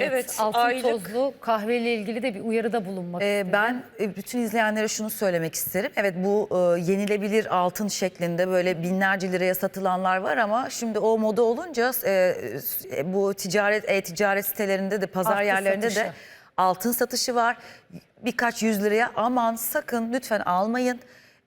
Evet, Evet, altın aylık- tozlu kahveyle ilgili de bir uyarıda bulunmak Ee, istedim. ben e, bütün izleyenlere şunu söylemek isterim. Evet bu e, yenilebilir altın şeklinde böyle binlerce liraya satılanlar var ama şimdi o moda olunca e, e, bu ticaret e-ticaret sitelerinde de pazar Altın yerlerinde satışı. de altın satışı var. Birkaç yüz liraya aman sakın lütfen almayın.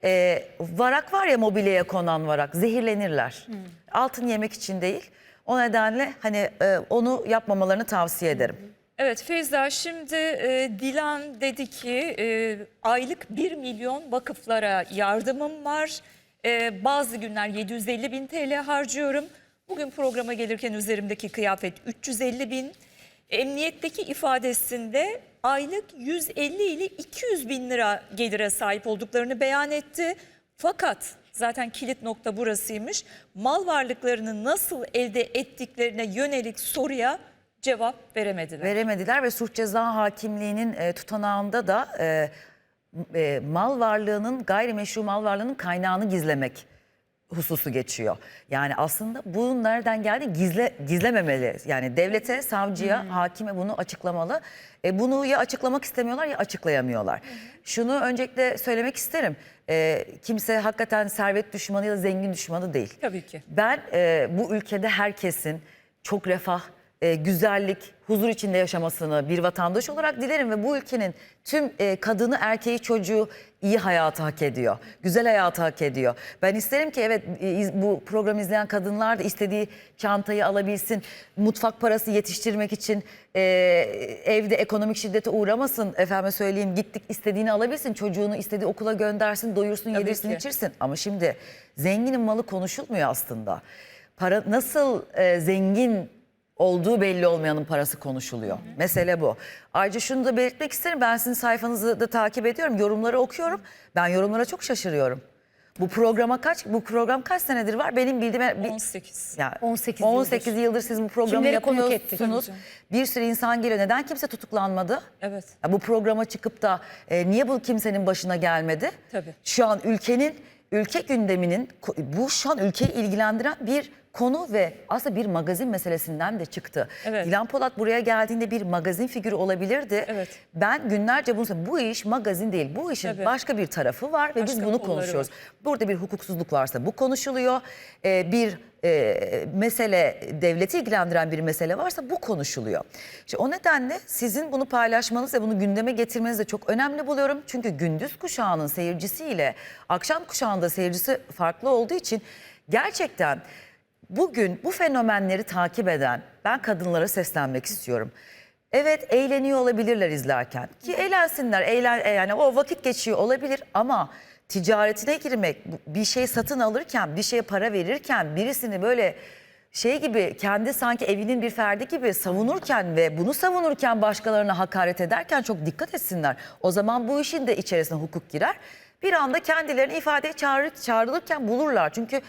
E, varak var ya mobilyaya konan varak zehirlenirler. Altın yemek için değil. O nedenle hani e, onu yapmamalarını tavsiye ederim. Evet Feyza şimdi e, Dilan dedi ki e, aylık 1 milyon vakıflara yardımım var. E, bazı günler 750 bin TL harcıyorum. Bugün programa gelirken üzerimdeki kıyafet 350 bin. Emniyetteki ifadesinde aylık 150 ile 200 bin lira gelire sahip olduklarını beyan etti. Fakat zaten kilit nokta burasıymış. Mal varlıklarını nasıl elde ettiklerine yönelik soruya cevap veremediler. veremediler ve suç ceza hakimliğinin e, tutanağında da e, e, mal varlığının gayrimeşru mal varlığının kaynağını gizlemek hususu geçiyor. Yani aslında bunun nereden geldi gizle gizlememeli. Yani devlete, savcıya, hakime bunu açıklamalı. E, bunu ya açıklamak istemiyorlar ya açıklayamıyorlar. Şunu öncelikle söylemek isterim. E, kimse hakikaten servet düşmanı ya da zengin düşmanı değil. Tabii ki. Ben e, bu ülkede herkesin çok refah, e, güzellik, huzur içinde yaşamasını bir vatandaş olarak dilerim ve bu ülkenin tüm e, kadını, erkeği, çocuğu iyi hayatı hak ediyor. Güzel hayatı hak ediyor. Ben isterim ki evet e, bu programı izleyen kadınlar da istediği çantayı alabilsin. Mutfak parası yetiştirmek için e, evde ekonomik şiddete uğramasın. Efendime söyleyeyim gittik istediğini alabilsin. Çocuğunu istediği okula göndersin, doyursun, Tabii yedirsin, ki. içirsin. Ama şimdi zenginin malı konuşulmuyor aslında. Para nasıl e, zengin olduğu belli olmayanın parası konuşuluyor. Mesele bu. Ayrıca şunu da belirtmek isterim. Ben sizin sayfanızı da takip ediyorum. Yorumları okuyorum. Ben yorumlara çok şaşırıyorum. Bu programa kaç bu program kaç senedir var? Benim bildiğim bir- 18. yani 18 18 yıldır. siz bu programı Kimleri konuk yapıyorsunuz. Bir sürü insan geliyor. Neden kimse tutuklanmadı? Evet. Ya bu programa çıkıp da e, niye bu kimsenin başına gelmedi? Tabii. Şu an ülkenin ülke gündeminin bu şu an ülkeyi ilgilendiren bir konu ve aslında bir magazin meselesinden de çıktı. Evet. Dilan Polat buraya geldiğinde bir magazin figürü olabilirdi. Evet. Ben günlerce bunu. Bu iş magazin değil. Bu işin Tabii. başka bir tarafı var ve biz Başka bunu kolları konuşuyoruz. var. Burada bir hukuksuzluk varsa bu konuşuluyor. Ee, bir e, mesele devleti ilgilendiren bir mesele varsa bu konuşuluyor. İşte o nedenle sizin bunu paylaşmanız ve bunu gündeme getirmeniz de çok önemli buluyorum. Çünkü gündüz kuşağının seyircisiyle akşam kuşağında seyircisi farklı olduğu için gerçekten bugün bu fenomenleri takip eden ben kadınlara seslenmek istiyorum. Evet eğleniyor olabilirler izlerken ki eğlensinler eğlen e, yani o vakit geçiyor olabilir ama ticaretine girmek bir şey satın alırken bir şeye para verirken birisini böyle şey gibi kendi sanki evinin bir ferdi gibi savunurken ve bunu savunurken başkalarına hakaret ederken çok dikkat etsinler. O zaman bu işin de içerisine hukuk girer. Bir anda kendilerini ifadeye çağrı, çağrılırken bulurlar. Çünkü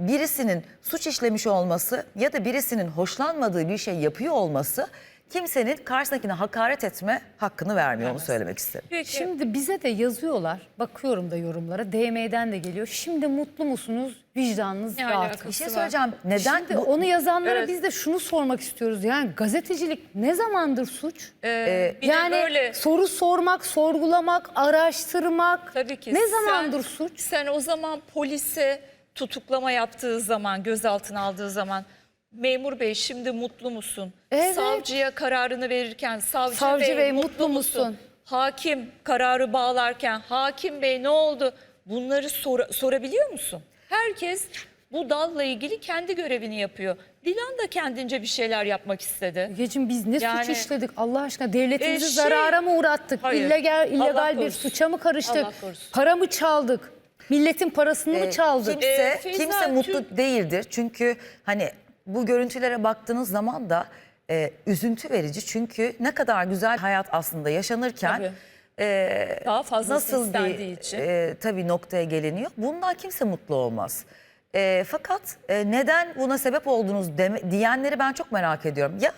birisinin suç işlemiş olması ya da birisinin hoşlanmadığı bir şey yapıyor olması kimsenin karşısındakine hakaret etme hakkını vermiyor onu söylemek isterim. Peki. Şimdi bize de yazıyorlar. Bakıyorum da yorumlara. DM'den de geliyor. Şimdi mutlu musunuz? Vicdanınız Ne rahat alakası? Bir şey var. söyleyeceğim. Neden Şimdi bu- onu yazanlara Evet. biz de şunu sormak istiyoruz. Yani gazetecilik ne zamandır suç? Ee, bir yani de böyle soru sormak, sorgulamak, araştırmak tabii ki ne sen- zamandır suç? Sen o zaman polise tutuklama yaptığı zaman, gözaltına aldığı zaman memur bey şimdi mutlu musun? Evet. Savcıya kararını verirken savcı, Savcı bey, bey, mutlu, mutlu musun? musun? Hakim kararı bağlarken hakim bey ne oldu? Bunları sor- sorabiliyor musun? Herkes bu dalla ilgili kendi görevini yapıyor. Dilan da kendince bir şeyler yapmak istedi. Gecim biz ne Yani- suç işledik Allah aşkına? Devletimizi E, şey- zarara mı uğrattık? Hayır. İllegal, Allah illegal bir korusun. suça mı karıştık? Para mı çaldık? Milletin parasını mı Ee, çaldık? Kimse, Ee, Feyza, kimse mutlu değildir. Çünkü hani bu görüntülere baktığınız zaman da e, üzüntü verici. Çünkü ne kadar güzel hayat aslında yaşanırken Tabii. e, Daha fazlası nasıl istendiği bir için. e, tabii noktaya geliniyor. Bundan kimse mutlu olmaz. E, fakat e, neden buna sebep oldunuz deme, diyenleri ben çok merak ediyorum. Ya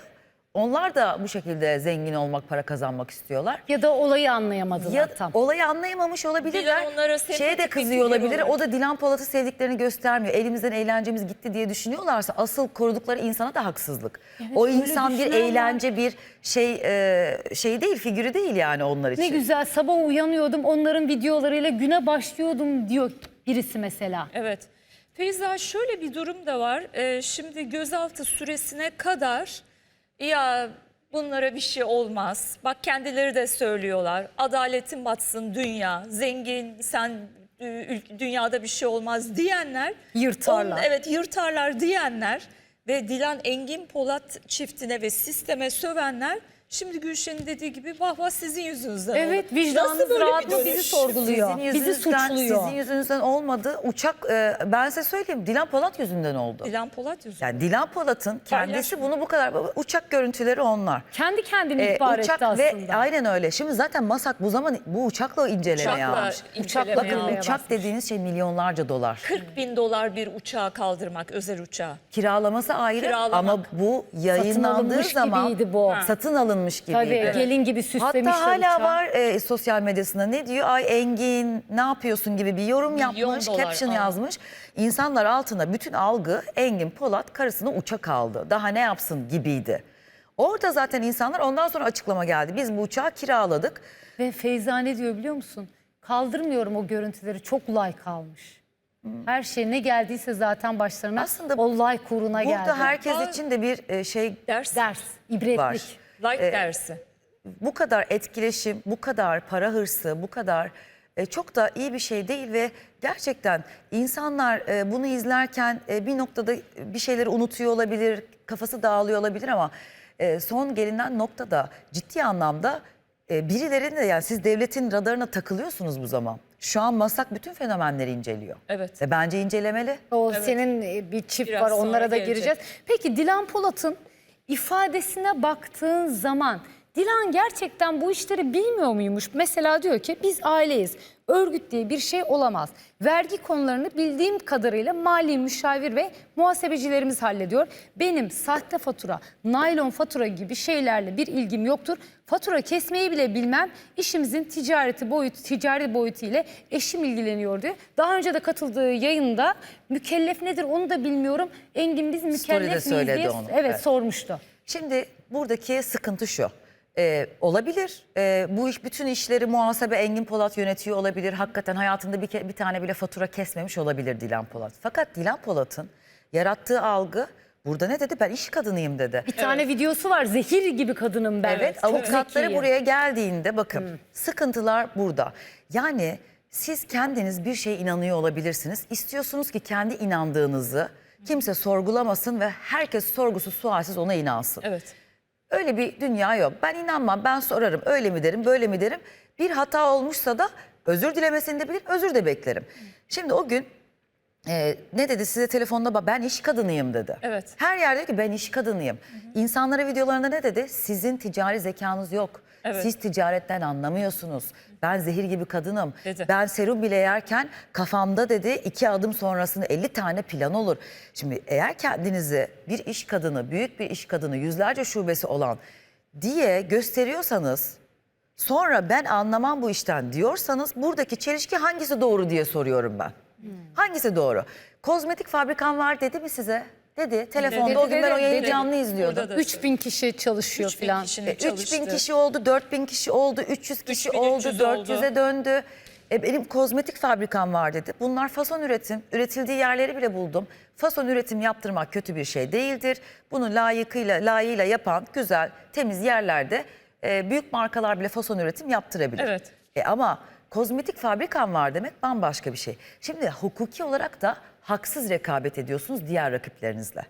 onlar da bu şekilde zengin olmak, para kazanmak istiyorlar. Ya da olayı anlayamadılar Ya tam. olayı anlayamamış olabilirler. Dilan onlara Şeye de kızıyor olabilir. olarak. O da Dilan Polat'ı sevdiklerini göstermiyor. Elimizden eğlencemiz gitti diye düşünüyorlarsa asıl korudukları insana da haksızlık. o öyle insan bir eğlence, bir şey e, şey değil, figürü değil yani onlar için. Ne güzel sabah uyanıyordum onların videolarıyla güne başlıyordum diyor birisi mesela. Evet. Feyza şöyle bir durum da var. Ee, şimdi gözaltı süresine kadar ya bunlara bir şey olmaz. Bak kendileri de söylüyorlar. Adaletin batsın dünya. Zengin sen dünyada bir şey olmaz diyenler. Yırtarlar. Onun- evet yırtarlar diyenler ve Dilan Engin Polat çiftine ve sisteme sövenler Şimdi Gülşen'in dediği gibi vah vah sizin yüzünüzden Evet oldu. vicdanınız Nasıl böyle bir rahat mı dönüş? bizi sorguluyor. Sizin Bizi yüzünüzden, suçluyor. Sizin yüzünüzden olmadı. Uçak e, ben size söyleyeyim Dilan Polat yüzünden oldu. Dilan Polat yüzünden. Yani Dilan Polat'ın kendisi Paylaşma. bunu bu kadar uçak görüntüleri onlar. Kendi kendini Ee, ihbar uçak etti ve aslında. aynen öyle. Şimdi zaten Masak bu zaman bu uçakla incelemeye Uçakla almış. incelemeye Bakın almış. uçak dediğiniz şey milyonlarca dolar. 40 bin dolar bir uçağı kaldırmak, özel uçağı. Kiralaması ayrı Kiralamak. ama bu yayınlandığı alınmış zaman gibiydi bu. satın alınmış gibiydi. Tabii gelin gibi süslemişler Hatta hala uçağı. var e, sosyal medyasında ne diyor? Ay Engin ne yapıyorsun gibi bir yorum Milyon yapmış, dolar, caption aa. yazmış. İnsanlar altında bütün algı Engin Polat karısına uçak aldı. Daha ne yapsın gibiydi. Orada zaten insanlar ondan sonra açıklama geldi. Biz bu uçağı kiraladık. Ve Feyza ne diyor biliyor musun? Kaldırmıyorum o görüntüleri çok like almış. Her şey ne geldiyse zaten başlarına Aslında o like uğruna geldi. Burada herkes için de bir e, şey Ders. Ders, ibretlik. var. Like dersi. bu kadar etkileşim, bu kadar para hırsı, bu kadar e, çok da iyi bir şey değil ve gerçekten insanlar e, bunu izlerken e, bir noktada bir şeyleri unutuyor olabilir, kafası dağılıyor olabilir ama e, son gelinen noktada ciddi anlamda e, birilerinin de yani siz devletin radarına takılıyorsunuz bu zaman. Şu an Masak bütün fenomenleri inceliyor. Evet. Ve bence incelemeli. O senin e, bir çift Biraz var onlara da gelecek. gireceğiz. Peki Dilan Polat'ın ifadesine baktığın zaman Dilan gerçekten bu işleri bilmiyor muymuş? Mesela diyor ki biz aileyiz. Örgüt diye bir şey olamaz. Vergi konularını bildiğim kadarıyla mali müşavir ve muhasebecilerimiz hallediyor. Benim sahte fatura, naylon fatura gibi şeylerle bir ilgim yoktur. Fatura kesmeyi bile bilmem. İşimizin ticareti boyutu, ticari boyutu ile eşim ilgileniyor diyor. Daha önce de katıldığı yayında mükellef nedir onu da bilmiyorum. Engin biz mükellef miyiz diye onu, evet, evet. sormuştu. Şimdi buradaki sıkıntı şu. Ee, olabilir. Ee, bu iş bütün işleri muhasebe Engin Polat yönetiyor olabilir. Hakikaten hayatında bir, ke- bir tane bile fatura kesmemiş olabilir Dilan Polat. Fakat Dilan Polat'ın yarattığı algı burada ne dedi? Ben iş kadınıyım dedi. Bir tane videosu var zehir gibi kadınım ben. Evet, Çok avukatları zekiyim. buraya geldiğinde bakın sıkıntılar burada. Yani siz kendiniz bir şeye inanıyor olabilirsiniz. İstiyorsunuz ki kendi inandığınızı kimse sorgulamasın ve herkes sorgusuz sualsiz ona inansın. Evet. Öyle bir dünya yok. Ben inanmam, ben sorarım. Öyle mi derim, böyle mi derim. Bir hata olmuşsa da özür dilemesini de bilirim, özür de beklerim. Şimdi o gün e, ne dedi size telefonda "Ba- ben iş kadınıyım dedi. Evet. Her yerde ki ben iş kadınıyım. İnsanlara videolarında ne dedi? Sizin ticari zekanız yok. Evet. Siz ticaretten anlamıyorsunuz. Ben zehir gibi kadınım. Dedi. Ben serum bile yerken kafamda dedi iki adım sonrasında 50 tane plan olur. Şimdi eğer kendinizi bir iş kadını, büyük bir iş kadını, yüzlerce şubesi olan diye gösteriyorsanız sonra ben anlamam bu işten diyorsanız buradaki çelişki hangisi doğru diye soruyorum ben. Hangisi doğru? Kozmetik fabrikan var dedi mi size? Dedi. Telefonda Dedi, o gün ben o yayını dedi. canlı izliyordum. Burada da 3000 kişi çalışıyor 3000 falan. kişinin E, 3000 çalıştığı. kişi oldu, 4000 kişi oldu, 300 kişi 3300 oldu, oldu. 400'e döndü. E, benim kozmetik fabrikam var dedi. Bunlar fason üretim. Üretildiği yerleri bile buldum. Fason üretim yaptırmak kötü bir şey değildir. Bunu layıkıyla, layığıyla yapan güzel, temiz yerlerde e, büyük markalar bile fason üretim yaptırabilir. Evet. E, ama kozmetik fabrikam var demek bambaşka bir şey. Şimdi hukuki olarak da haksız rekabet ediyorsunuz diğer rakiplerinizle.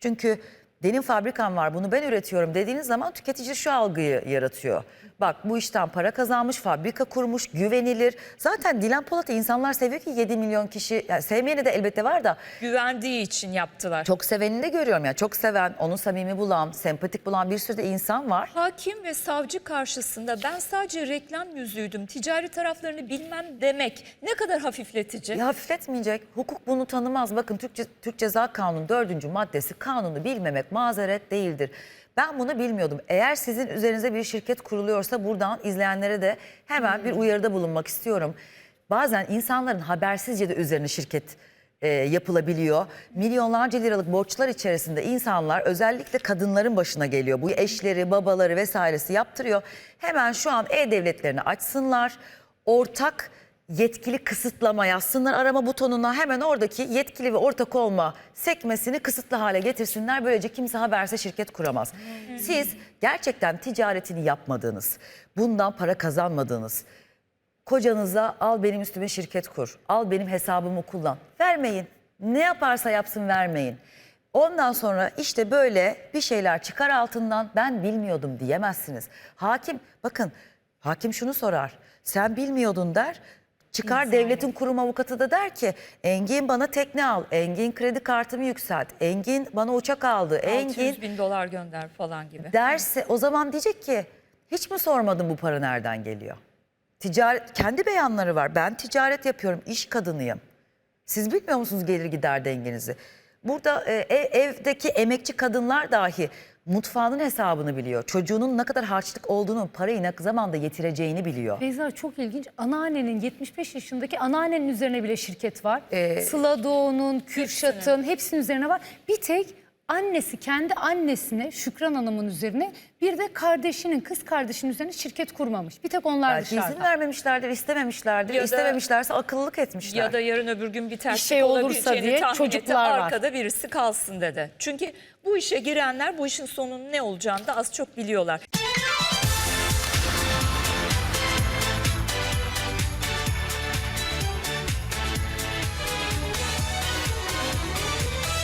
Çünkü benim fabrikam var bunu ben üretiyorum dediğiniz zaman tüketici şu algıyı yaratıyor. Bak bu işten para kazanmış, fabrika kurmuş, güvenilir. Zaten Dilan Polat'ı insanlar seviyor ki 7 milyon kişi, yani sevmeyeni de elbette var da Güvendiği için yaptılar. çok sevenini de görüyorum. Yani çok seven, onu samimi bulan, sempatik bulan bir sürü de insan var. Hakim ve savcı karşısında ben sadece reklam yüzüydüm, ticari taraflarını bilmem demek ne kadar hafifletici. Ya hafifletmeyecek. Hukuk bunu tanımaz. Bakın Türk, Ce- Türk Ceza Kanunu 4. maddesi kanunu bilmemek mazeret değildir. Ben bunu bilmiyordum. Eğer sizin üzerinize bir şirket kuruluyorsa buradan izleyenlere de hemen bir uyarıda bulunmak istiyorum. Bazen insanların habersizce de üzerine şirket e, yapılabiliyor. Milyonlarca liralık borçlar içerisinde insanlar özellikle kadınların başına geliyor. Bu eşleri, babaları vesairesi yaptırıyor. Hemen şu an e-devletlerini açsınlar. Ortak yetkili kısıtlama yazsınlar arama butonuna hemen oradaki yetkili ve ortak olma sekmesini kısıtlı hale getirsinler. Böylece kimse haberse şirket kuramaz. Siz gerçekten ticaretini yapmadığınız, bundan para kazanmadığınız, kocanıza al benim üstüme şirket kur, al benim hesabımı kullan. Vermeyin. Ne yaparsa yapsın vermeyin. Ondan sonra işte böyle bir şeyler çıkar altından ben bilmiyordum diyemezsiniz. Hakim bakın hakim şunu sorar. Sen bilmiyordun der. Çıkar devletin kurum avukatı da der ki Engin bana tekne al, Engin kredi kartımı yükselt, Engin bana uçak aldı, 600 Engin bin dolar gönder falan gibi. derse o zaman diyecek ki hiç mi sormadın bu para nereden geliyor? Ticaret kendi beyanları var. Ben ticaret yapıyorum, iş kadınıyım. Siz bilmiyor musunuz gelir gider dengenizi? Burada e, ev- evdeki emekçi kadınlar dahi mutfağının hesabını biliyor. Çocuğunun ne kadar harçlık olduğunu, parayı ne zamanda getireceğini biliyor. Feyza çok ilginç. Anneannenin 75 yaşındaki anneannenin üzerine bile şirket var. Ee, Sıla Doğu'nun, Kürşat'ın hepsinin üzerine var. Bir tek annesi kendi annesine Şükran Hanım'ın üzerine bir de kardeşinin kız kardeşinin üzerine şirket kurmamış. Bir tek onlar Belki dışarıda. izin vermemişlerdir, istememişlerdir. Ya da- İstememişlerse akıllılık etmişler. Ya da yarın öbür gün bir terslik şey olursa olabileceğini diye tahmin etti. çocuklar var. Arkada birisi kalsın dedi. Çünkü bu işe girenler bu işin sonunun ne olacağını da az çok biliyorlar.